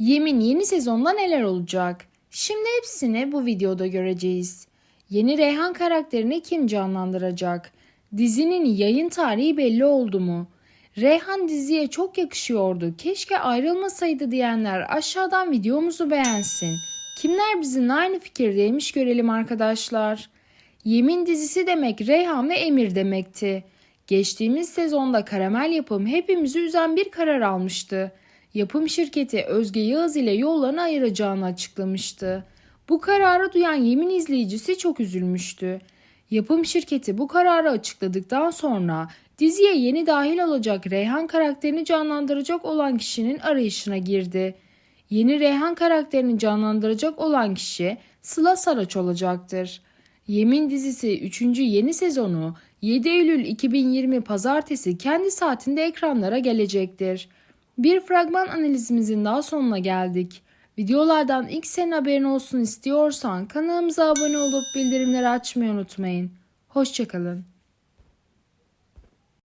Yemin yeni sezonda neler olacak? Şimdi hepsini bu videoda göreceğiz. Yeni Reyhan karakterini kim canlandıracak? Dizinin yayın tarihi belli oldu mu? Reyhan diziye çok yakışıyordu. Keşke ayrılmasaydı diyenler aşağıdan videomuzu beğensin. Kimler bizimle aynı fikirdeymiş görelim arkadaşlar. Yemin dizisi demek Reyhan ve Emir demekti. Geçtiğimiz sezonda Karamel Yapım hepimizi üzen bir karar almıştı. Yapım şirketi Özge Yağız ile yollarını ayıracağını açıklamıştı. Bu kararı duyan Yemin izleyicisi çok üzülmüştü. Yapım şirketi bu kararı açıkladıktan sonra diziye yeni dahil olacak Reyhan karakterini canlandıracak olan kişinin arayışına girdi. Yeni Reyhan karakterini canlandıracak olan kişi Sıla Saraç olacaktır. Yemin dizisi 3. yeni sezonu 7 Eylül 2020 pazartesi kendi saatinde ekranlara gelecektir. Bir fragman analizimizin daha sonuna geldik. Videolardan ilk senin haberin olsun istiyorsan kanalımıza abone olup bildirimleri açmayı unutmayın. Hoşçakalın.